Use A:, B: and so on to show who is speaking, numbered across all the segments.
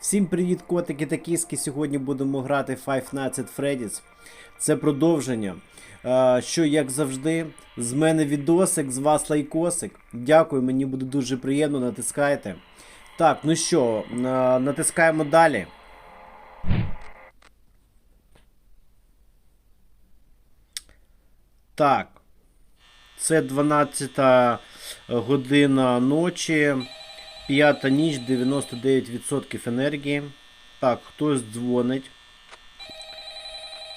A: Всім привіт, котики та кіски. Сьогодні будемо грати Five Nights at Freddy's. Це продовження. Е, Що, як завжди, з мене відосик, з вас лайкосик. Дякую, мені буде дуже приємно, натискайте. Так, ну що, натискаємо далі. Так. Це 12 година ночі. П'ята ніч, 99% енергії. Так, хтось дзвонить.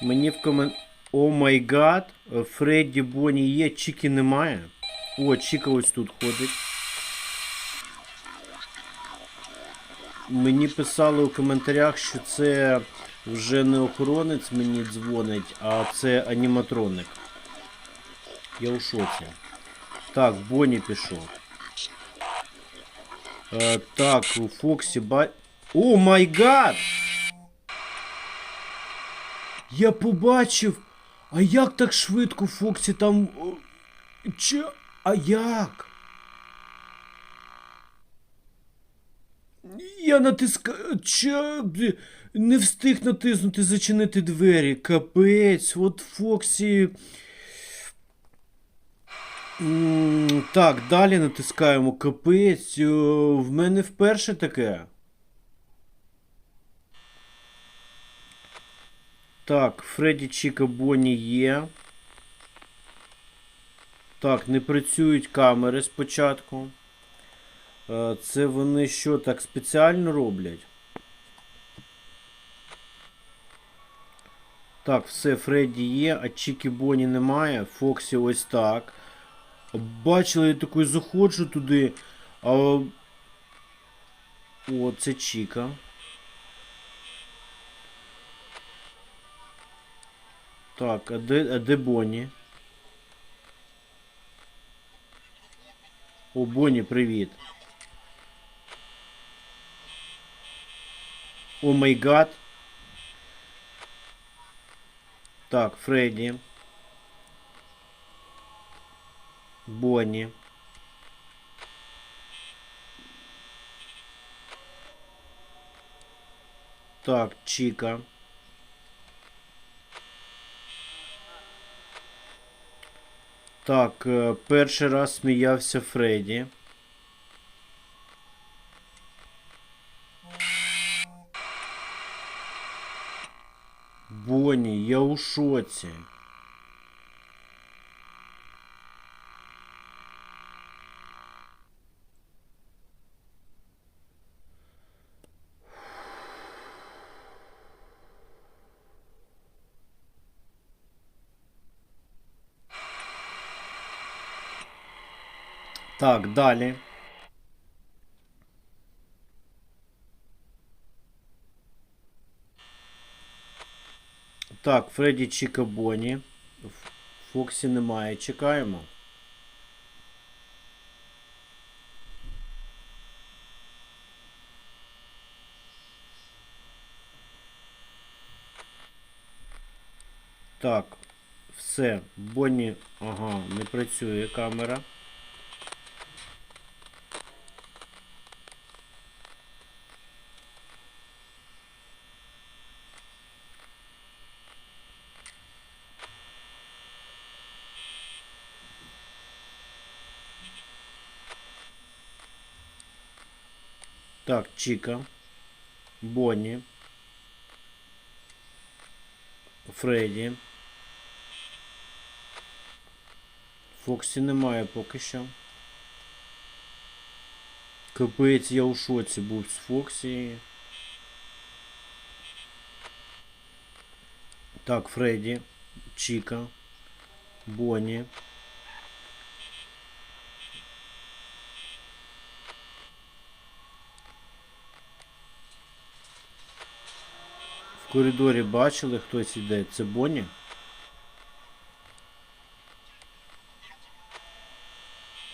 A: Мені в комен... О май гад. Фредді Бонні є, Чіки немає. О, Чіка ось тут ходить. Мені писали у коментарях, що це вже не охоронець мені дзвонить, а це аніматроник. Я у шоці. Так, Бонні пішов. Е, так, у Фоксі ба... О май гад! Я побачив! А як так швидко Фоксі там. Че? А як? Я натиска. Че? Не встиг натиснути зачинити двері. Капець, от Фоксі. М, Так, далі натискаємо капець. Е, В мене вперше таке. Так, Фредді Чіка Бонні є. Так, не працюють камери спочатку. Е, Це вони що, так спеціально роблять? Так, все, Фредді є, а Чікі Бонні немає. Фоксі ось так. Бачили, я такий заходжу туди. А... О, це Чіка. Так, а де, а де Бонні? О, Бонні, привіт. О май гад. Так, Фредді. Бонні. Так, Чіка. Так, е, перший раз сміявся Фредді. Бонні, я у шоці. Так, далі. Так, Фредді Чіка Бонні. Фоксі немає. Чекаємо. Так, все. Бонні. Ага, не працює камера. Так, Чіка. Бонні. Фредді. Фоксі немає поки що. Капець, я у шоці був з Фоксі. Так, Фредді. Чіка. Бонні. В коридорі бачили, хтось іде. Це Бонні?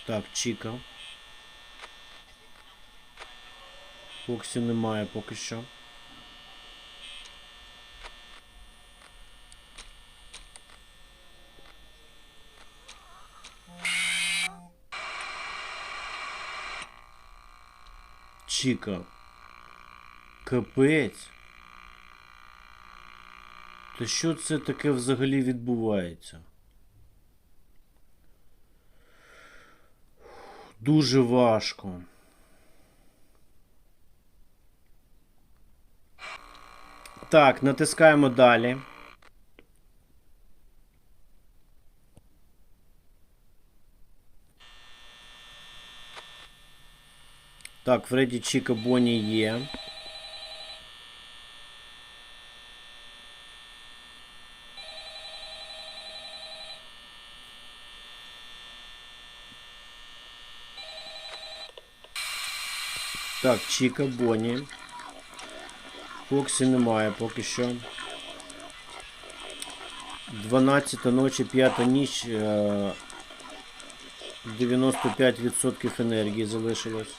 A: Так, Чіка. Фоксі немає поки що. Чіка. Капець. Та що це таке взагалі відбувається? Дуже важко. Так, натискаємо далі. Так, Фредді Чіка Бонні є. Так, Чіка Бонні. Фоксі немає поки що. 12 ночі, 5 ніч. е, 95% енергії залишилось.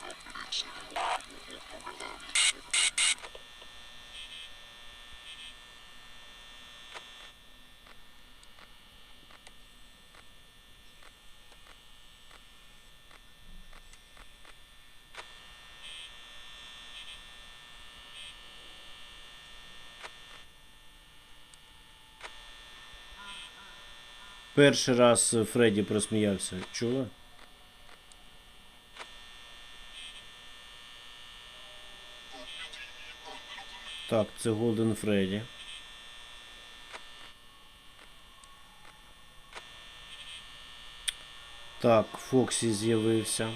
A: Перший раз Фредді просміявся. Чула? Так, це Голден Фредді. Так, Фоксі з'явився.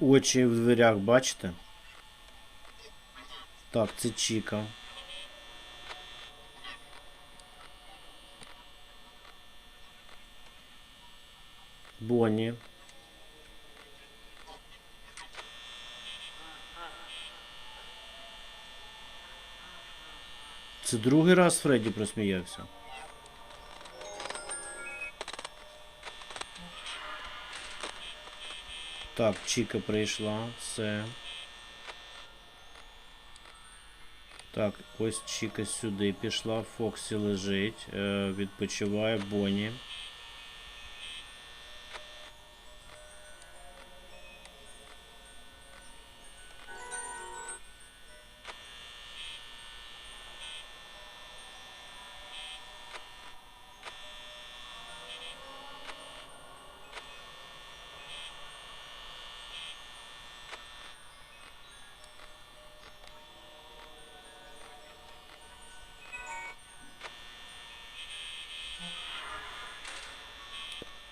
A: Очі в дверях, бачите? Так, це Чіка. Бонні. Це другий раз Фредді просміявся. Так, Чіка прийшла, все. Так, ось Чіка сюди пішла, Фоксі лежить, е, відпочиває Бонні.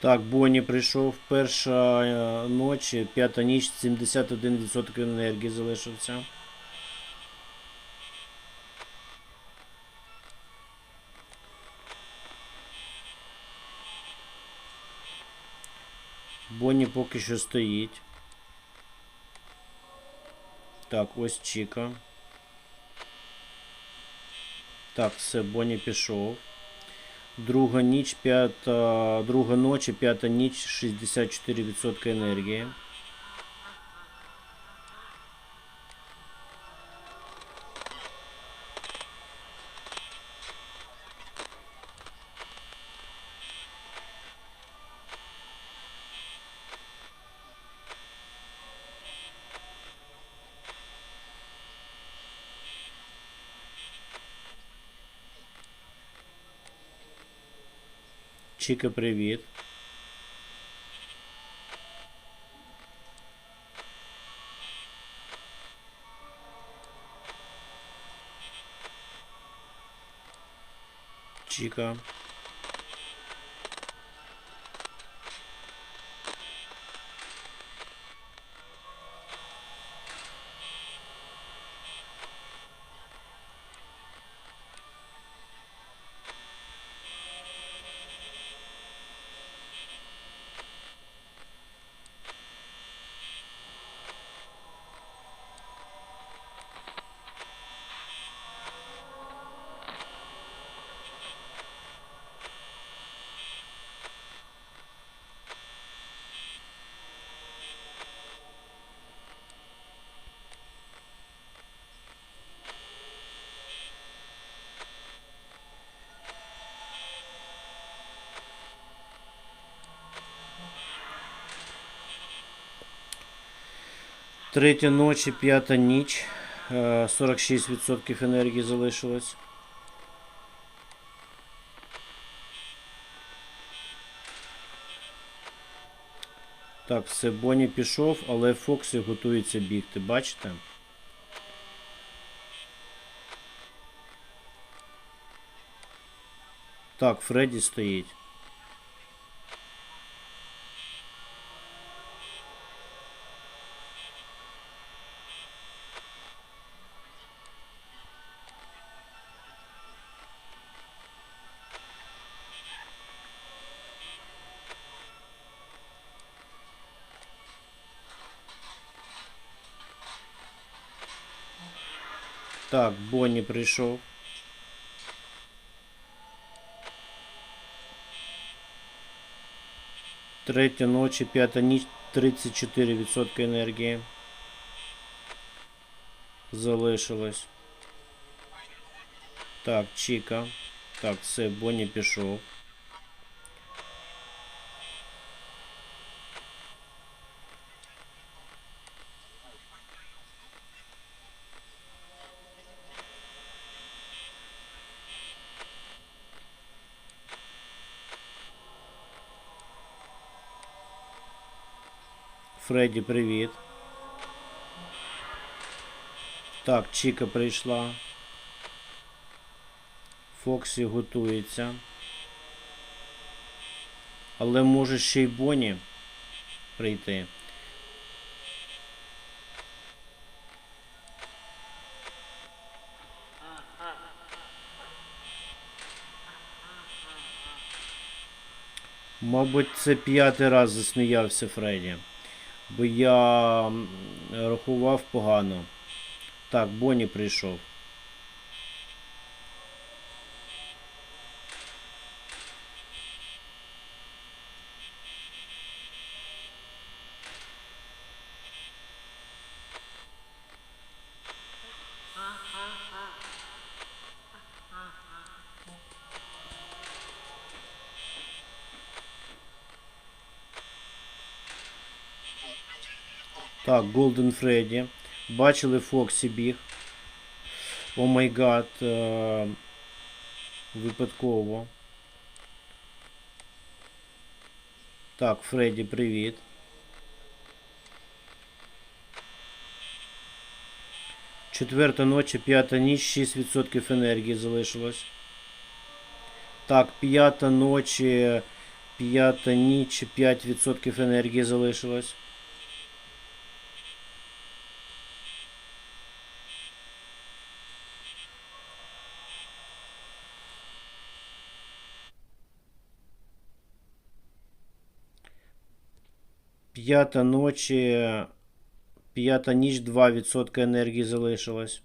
A: Так, Бонні прийшов перша е, ночі, п'ята ніч, 71% енергії залишився. Бонні поки що стоїть. Так, ось Чіка. Так, все, Бонні пішов. Друга ніч, п'ята, друга ночі, п'ята ніч, 64% енергії. Чіка, привіт. Чіка. Третя ночі, п'ята ніч. Е, 46% енергії залишилось. Так, все, Бонні пішов, але Фоксі готується бігти, бачите? Так, Фредді стоїть. Так, Бонні прийшов. Третя ночі, п'ята ніч, 34% енергії. Залишилось. Так, Чіка. Так, все, Бонні пішов. Фредді, привіт. Так, Чіка прийшла. Фоксі готується. Але може ще й Бонні прийти. Мабуть, це п'ятий раз засміявся Фредді. Бо я рахував погано. Так, Бонні прийшов. Так, Golden Freddy. Бачили Фоксі біг. О май гад. е, Випадково. Так, Фредді, привіт. Четверта ночі, п'ята ніч, 6% енергії залишилось. Так, п'ята ночі, п'ята ніч, 5% енергії залишилось. П'ята ночі, п'ята ніч, 2% енергії залишилось.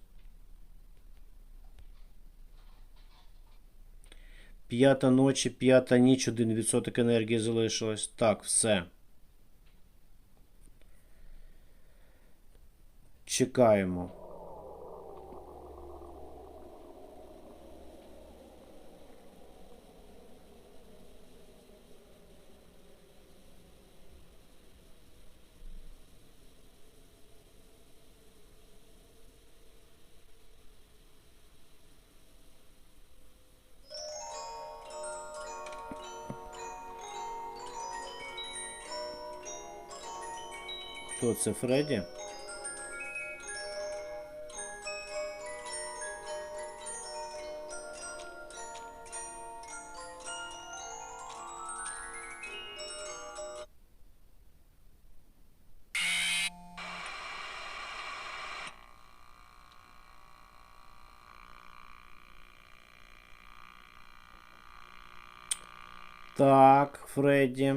A: П'ята ночі, п'ята ніч, 1% енергії залишилось. Так, все. Чекаємо. Хто це Фредді? Так, Фредді.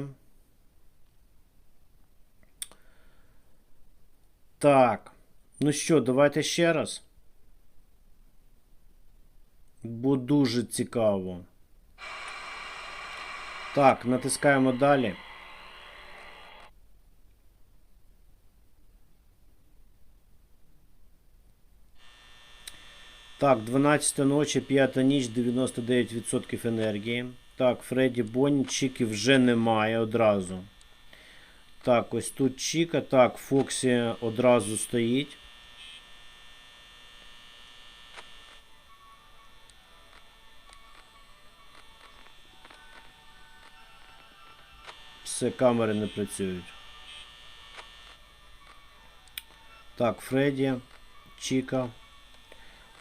A: Так. Ну що, давайте ще раз. Бо дуже цікаво. Так, натискаємо далі. Так, 12 ночі, 5 ніч, 99% енергії. Так, Фредді Бонні, Чіки вже немає одразу. Так, ось тут Чіка. Так, Фоксі одразу стоїть. Все, камери не працюють. Так, Фредді, Чіка,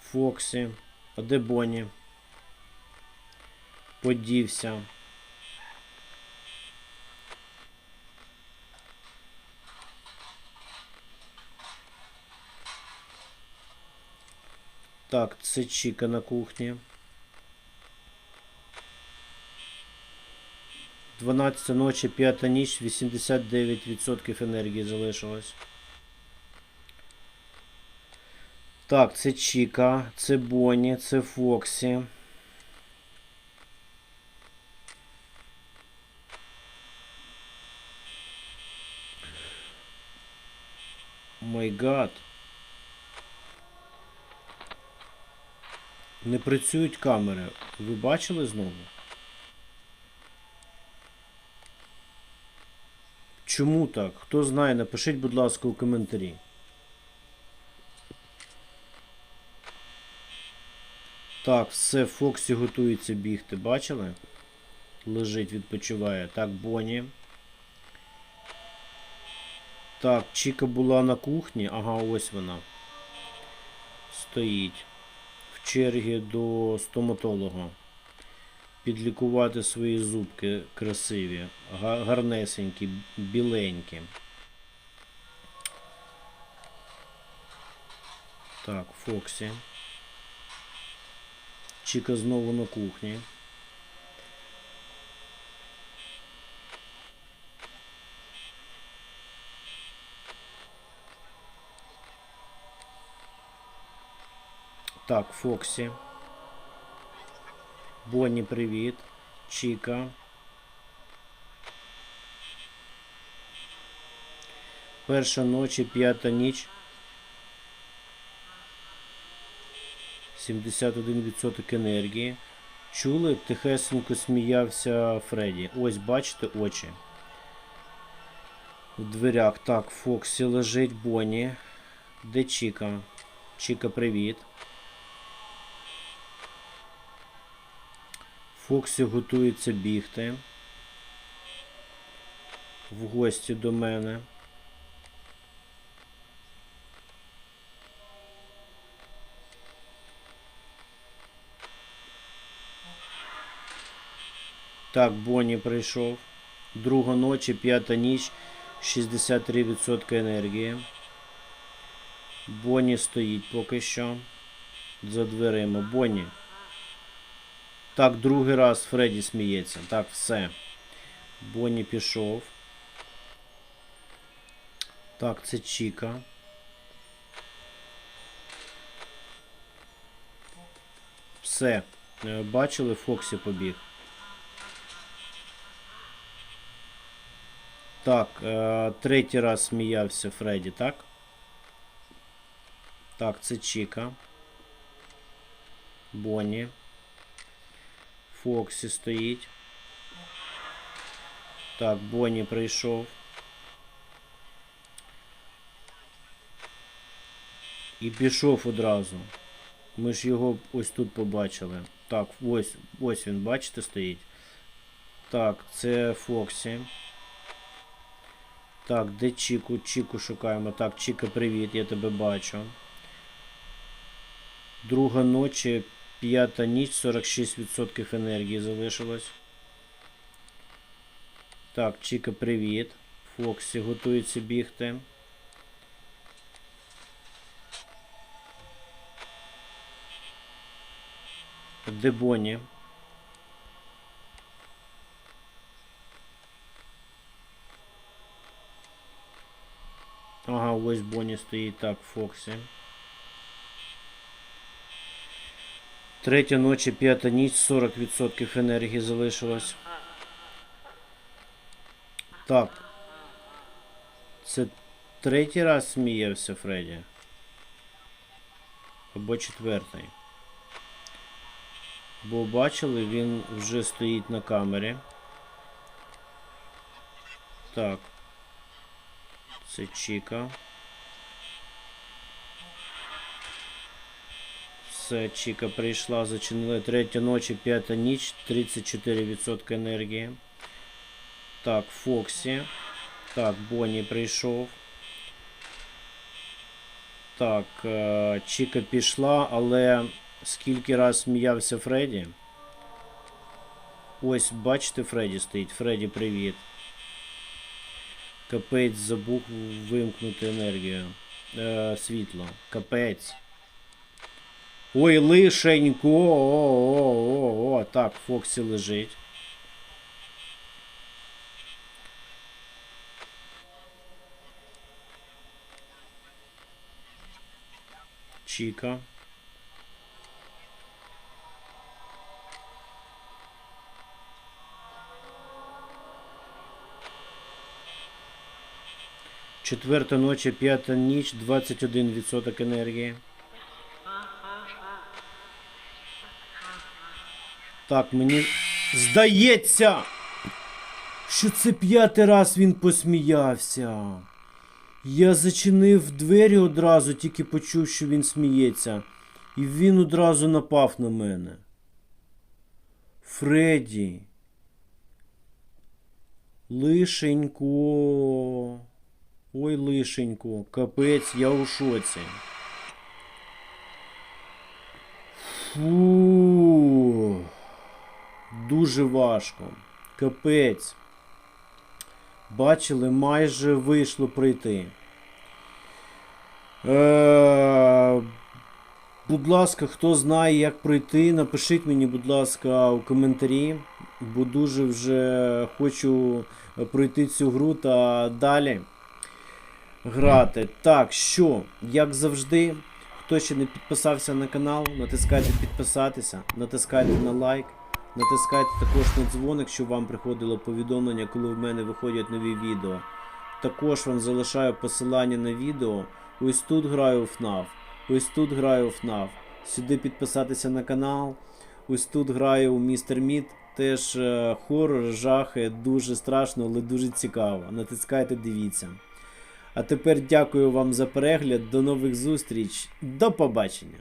A: Фоксі. А де Бонні? Подівся. Так, це Чіка на кухні. 12 ночі, 5 ніч, 89% енергії залишилось. Так, це Чіка, це Бонні, це Фоксі. Май гад. Не працюють камери. Ви бачили знову? Чому так? Хто знає, напишіть, будь ласка, у коментарі. Так, все, Фоксі готується бігти, бачили? Лежить, відпочиває. Так, Бонні. Так, Чіка була на кухні. Ага, ось вона. Стоїть. В чергі до стоматолога. Підлікувати свої зубки красиві, гарнесенькі, біленькі. Так, Фоксі. Чіка знову на кухні. Так, Фоксі. Бонні, привіт. Чіка. Перша ночі, п'ята ніч. 71% енергії. Чули, тихесенько сміявся Фредді. Ось бачите очі. В дверях. Так, Фоксі лежить Бонні. Де Чіка? Чіка, привіт. Фоксі готується бігти. В гості до мене. Так, Бонні прийшов. Друга ночі, п'ята ніч, 63% енергії. Бонні стоїть поки що. За дверима. Бонні. Так, другий раз Фредді сміється. Так, все. Бонні пішов. Так, це Чіка. Все. Е, Бачили, Фоксі побіг. Так, е, третій раз сміявся Фредді, так? Так, це Чіка. Бонні. Фоксі стоїть. Так, Бонні прийшов. І пішов одразу. Ми ж його ось тут побачили. Так, ось, ось він, бачите, стоїть. Так, це Фоксі. Так, де Чіку? Чіку шукаємо. Так, Чіка, привіт, я тебе бачу. Друга ночі, п'ята ніч, 46% енергії залишилось. Так, Чіка, привіт. Фоксі готується бігти. Де Бонні? Ага, ось Бонні стоїть так, Фоксі. Третя ночі, п'ята ніч, 40% енергії залишилось. Так. Це третій раз сміявся Фредді. Або четвертий. Бо бачили, він вже стоїть на камері. Так. Це Чіка. Все, Чіка прийшла, зачинили третя ночі, п'ята ніч, 34% енергії. Так, Фоксі. Так, Бонні прийшов. Так, е, Чіка пішла, але скільки раз сміявся Фредді? Ось, бачите, Фредді стоїть. Фредді, привіт. Капець забув вимкнути енергію. Е, світло. Капець. Ой, лишенько. О-о-о-о. Так, Фоксі лежить. Чіка. Четверта ночі, п'ята ніч, 21% енергії. Так, мені здається, що це п'ятий раз він посміявся. Я зачинив двері одразу, тільки почув, що він сміється. І він одразу напав на мене. Фредді. Лишенько. Ой, лишенько. Капець, я у шоці. Фу. Дуже важко. Капець. Бачили, майже вийшло пройти. Е, будь ласка, хто знає, як пройти, напишіть мені, будь ласка, у коментарі. Бо дуже вже хочу пройти цю гру та далі грати. Так, що, як завжди, хто ще не підписався на канал, натискайте підписатися, натискайте на лайк. Натискайте також на дзвоник, щоб вам приходило повідомлення, коли в мене виходять нові відео. Також вам залишаю посилання на відео. Ось тут граю в FNAF, ось тут граю в FNAF. Сюди підписатися на канал. Ось тут граю у Містер Мід. Теж е, хорор, жахи, дуже страшно, але дуже цікаво. Натискайте, дивіться. А тепер дякую вам за перегляд. До нових зустріч. До побачення!